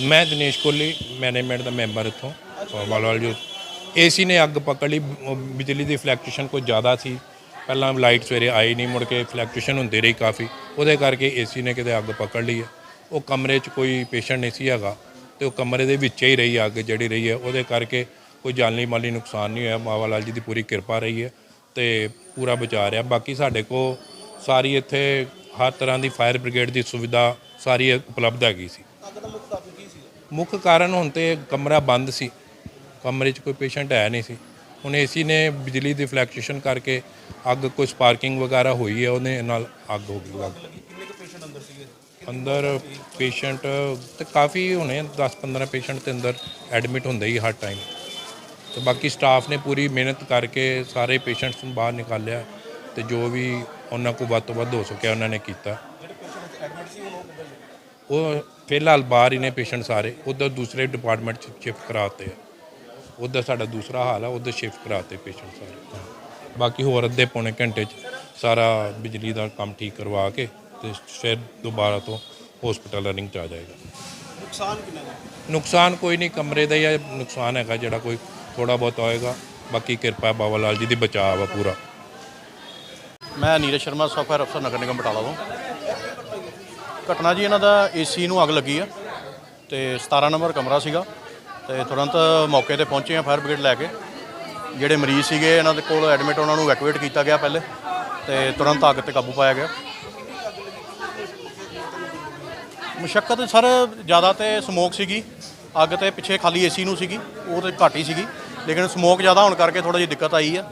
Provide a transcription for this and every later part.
ਮੈਂ ਦਿਨੇਸ਼ ਕੋਹਲੀ ਮੈਨੇਜਮੈਂਟ ਦਾ ਮੈਂਬਰ ਇੱਥੋਂ ਵਾਲਵਾਲ ਜੋ ਏਸੀ ਨੇ ਅੱਗ ਪਕੜ ਲਈ ਉਹ ਬਿਜਲੀ ਦੀ ਫਲੈਕਚੁਏਸ਼ਨ ਕੋਈ ਜ਼ਿਆਦਾ ਸੀ। ਪਹਿਲਾਂ ਲਾਈਟ ਸਵੇਰੇ ਆਈ ਨਹੀਂ, ਮੁੜ ਕੇ ਫਲੈਕਚੁਏਸ਼ਨ ਹੁੰਦੀ ਰਹੀ ਕਾਫੀ। ਉਹਦੇ ਕਰਕੇ ਏਸੀ ਨੇ ਕਿਤੇ ਅੱਗ ਪਕੜ ਲਈ ਹੈ। ਉਹ ਕਮਰੇ 'ਚ ਕੋਈ ਪੇਸ਼ੈਂਟ ਨਹੀਂ ਸੀ ਹੈਗਾ। ਤੇ ਉਹ ਕਮਰੇ ਦੇ ਵਿੱਚ ਹੀ ਰਹੀ ਅੱਗ ਜਿਹੜੀ ਰਹੀ ਹੈ। ਉਹਦੇ ਕਰਕੇ ਕੋਈ ਜਾਨੀ ਮਾਲੀ ਨੁਕਸਾਨ ਨਹੀਂ ਹੋਇਆ। ਮਾਵਾ ਲਾਲ ਜੀ ਦੀ ਪੂਰੀ ਕਿਰਪਾ ਰਹੀ ਹੈ ਤੇ ਪੂਰਾ ਬਚਾ ਰਿਹਾ। ਬਾਕੀ ਸਾਡੇ ਕੋ ਸਾਰੀ ਇੱਥੇ ਹਰ ਤਰ੍ਹਾਂ ਦੀ ਫਾਇਰ ਬ੍ਰਿਗੇਡ ਦੀ ਸੁਵਿਧਾ ਸਾਰੀ ਉਪਲਬਧ ਹੈਗੀ ਸੀ। ਮੁੱਖ ਕਾਰਨ ਹੁਣ ਤੇ ਕਮਰਾ ਬੰਦ ਸੀ। ਕਮਰੇ 'ਚ ਕੋਈ ਪੇਸ਼ੈਂਟ ਹੈ ਨਹੀਂ ਸੀ। ਹੁਣ ਏਸੀ ਨੇ ਬਿਜਲੀ ਦੀ ਫਲੈਕਚੁਏਸ਼ਨ ਕਰਕੇ ਅੱਗ ਕੋਈ ਸਪਾਰਕਿੰਗ ਵਗੈਰਾ ਹੋਈ ਹੈ, ਉਹਦੇ ਨਾਲ ਅੱਗ ਹੋ ਗਈ। ਅੱਗ। ਅੰਦਰ ਪੇਸ਼ੈਂਟ ਤੇ ਕਾਫੀ ਹੁਣੇ 10-15 ਪੇਸ਼ੈਂਟ ਤੇ ਅੰਦਰ ਐਡਮਿਟ ਹੁੰਦੇ ਹੀ ਹਰ ਟਾਈਮ। ਤੇ ਬਾਕੀ ਸਟਾਫ ਨੇ ਪੂਰੀ ਮਿਹਨਤ ਕਰਕੇ ਸਾਰੇ ਪੇਸ਼ੈਂਟਸ ਨੂੰ ਬਾਹਰ ਨਿਕਾਲਿਆ ਤੇ ਜੋ ਵੀ ਉਹਨਾਂ ਕੋਲ ਵੱਧ ਤੋਂ ਵੱਧ ਹੋ ਸਕਿਆ ਉਹਨਾਂ ਨੇ ਕੀਤਾ। ਉਹ ਫਿਲਹਾਲ ਬਾਹਰ ਹੀ ਨੇ ਪੇਸ਼ੈਂਟ ਸਾਰੇ। ਉਧਰ ਦੂਸਰੇ ਡਿਪਾਰਟਮੈਂਟ ਚ ਸ਼ਿਫਟ ਕਰਾਤੇ ਆ। ਉਧਰ ਸਾਡਾ ਦੂਸਰਾ ਹਾਲ ਆ ਉਧਰ ਸ਼ਿਫਟ ਕਰਾਤੇ ਪੇਸ਼ੈਂਟ ਸਾਰੇ। ਬਾਕੀ ਹੋਰ ਅੱਧੇ ਪੌਣੇ ਘੰਟੇ ਚ ਸਾਰਾ ਬਿਜਲੀ ਦਾ ਕੰਮ ਠੀਕ ਕਰਵਾ ਕੇ ਤੇ ਫਿਰ ਦੁਬਾਰਾ ਤੋਂ ਹਸਪੀਟਲ ਰਨਿੰਗ ਚ ਆ ਜਾਏਗਾ। ਨੁਕਸਾਨ ਕਿੰਨਾ ਹੈ? ਨੁਕਸਾਨ ਕੋਈ ਨਹੀਂ ਕਮਰੇ ਦਾ ਹੀ ਨੁਕਸਾਨ ਹੈਗਾ ਜਿਹੜਾ ਕੋਈ ਥੋੜਾ ਬਹੁਤ ਹੋਏਗਾ। ਬਾਕੀ ਕਿਰਪਾ ਬਾਬਾ ਲਾਲ ਜੀ ਦੀ ਬਚਾਅ ਆ ਪੂਰਾ। ਮੈਂ ਨੀਰਜ ਸ਼ਰਮਾ ਸੌਫਟਵੇਅਰ ਅਫਸਰ ਨਗਰ ਨਿਗਮ ਬਟਾਲਾ ਤੋਂ। ਘਟਨਾ ਜੀ ਇਹਨਾਂ ਦਾ ਏਸੀ ਨੂੰ ਅੱਗ ਲੱਗੀ ਆ ਤੇ 17 ਨੰਬਰ ਕਮਰਾ ਸੀਗਾ ਤੇ ਤੁਰੰਤ ਮੌਕੇ ਤੇ ਪਹੁੰਚੇ ਆ ਫਾਇਰ ਬ੍ਰਿਗੇਡ ਲੈ ਕੇ। ਜਿਹੜੇ ਮਰੀਜ਼ ਸੀਗੇ ਇਹਨਾਂ ਦੇ ਕੋਲ ਐਡਮਿਟ ਉਹਨਾਂ ਨੂੰ ਇਵੈਕੂਏਟ ਕੀਤਾ ਗਿਆ ਪਹਿਲੇ ਤੇ ਤੁਰੰਤ ਅੱਗ ਤੇ ਕਾਬੂ ਪਾਇਆ ਗਿਆ। ਮੁਸ਼ਕਲ ਸਰ ਜ਼ਿਆਦਾ ਤੇ ਸਮੋਕ ਸੀਗੀ, ਅੱਗ ਤੇ ਪਿੱਛੇ ਖਾਲੀ ਏਸੀ ਨੂੰ ਸੀਗੀ, ਉਹ ਤੇ ਘੱਟ ਹੀ ਸੀਗੀ, ਲੇਕਿਨ ਸਮੋਕ ਜ਼ਿਆਦਾ ਹੋਣ ਕਰਕੇ ਥੋੜਾ ਜਿਹੀ ਦਿੱਕਤ ਆਈ ਆ।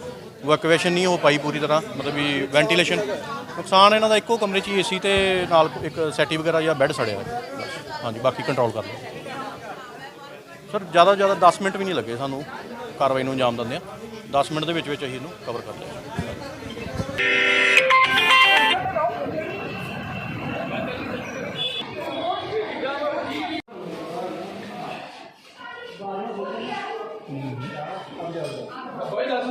ਇਵੈਕੂਏਸ਼ਨ ਨਹੀਂ ਹੋ ਪਾਈ ਪੂਰੀ ਤਰ੍ਹਾਂ, ਮਤਲਬ ਵੀ ਵੈਂਟੀਲੇਸ਼ਨ ਨੁਕਸਾਨ ਇਹਨਾਂ ਦਾ ਇੱਕੋ ਕਮਰੇ 'ਚ ਹੀ ਏਸੀ ਤੇ ਨਾਲ ਇੱਕ ਸੈਟੀ ਵਗੈਰਾ ਜਾਂ ਬੈੱਡ ਸੜਿਆ ਹਾਂਜੀ, ਬਾਕੀ ਕੰਟਰੋਲ ਕਰ ਲਓ ਸਰ ਜ਼ਿਆਦਾ ਤੋਂ ਜ਼ਿਆਦਾ 10 ਮਿੰਟ ਵੀ ਨਹੀਂ ਲੱਗੇ ਸਾਨੂੰ ਕਾਰਵਾਈ ਨੂੰ ਅੰਜਾਮ ਦਿੰਦੇ ਆ 10 ਮਿੰਟ ਦੇ ਵਿੱਚ ਵਿੱਚ ਅਸੀਂ ਇਹਨੂੰ ਕਵਰ ਕਰ ਲਿਆ। ਪੇਸ਼ੈਂਟ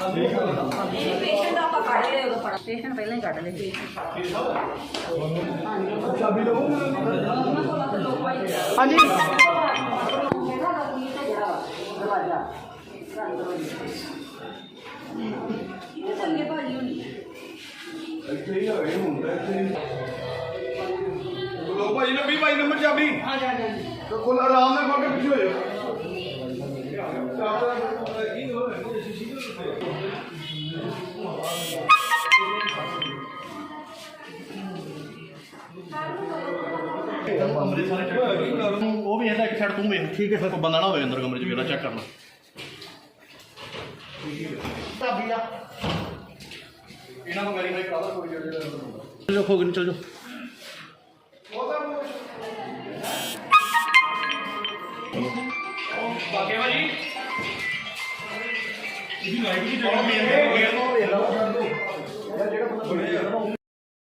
ਹੋਈ ਹੈ ਨਾ ਇਹ ਪੇਸ਼ੈਂਟ ਆਪਾਂ ਕੱਢ ਲਿਆ ਉਦੋਂ ਫੜਾ ਪੇਸ਼ੈਂਟ ਪਹਿਲਾਂ ਹੀ ਕੱਢ ਲਏ ਲੋ ਭਾਈ ਨੇ 20 ਬਾਈ ਨੰਬਰ ਚਾਬੀ ਹਾਂ ਹਾਂ ਹਾਂ ਕੋਲ ਆਰਾਮ ਨਾਲ ਖੋਲ ਕੇ ਪਿੱਛੇ ਹੋ ਜਾਓ ਉਹ ਵੀ ਇਹਦਾ ਇੱਕ ਸਾਈਡ ਤੂੰ ਵੇਖ। ਠੀਕ ਹੈ ਸਰ। ਕੋਈ ਬੰਦਾ ਨਾ ਹੋਵੇ ਅੰਦਰ ਕਮਰੇ 'ਚ ਵੀ ਇਹਦਾ ਚੈੱਕ ਕਰਨਾ। ਚਾਬੀ ਆ ਇਹਨਾਂ ਨੂੰ ਵੈਰੀਫਾਈ ਕਰਾ ਦੋ ਥੋੜੀ ਜਿਹੀ ਚਲ ਜਾਓ ਖੋਗਨ ਚਲ। ਜਾਓ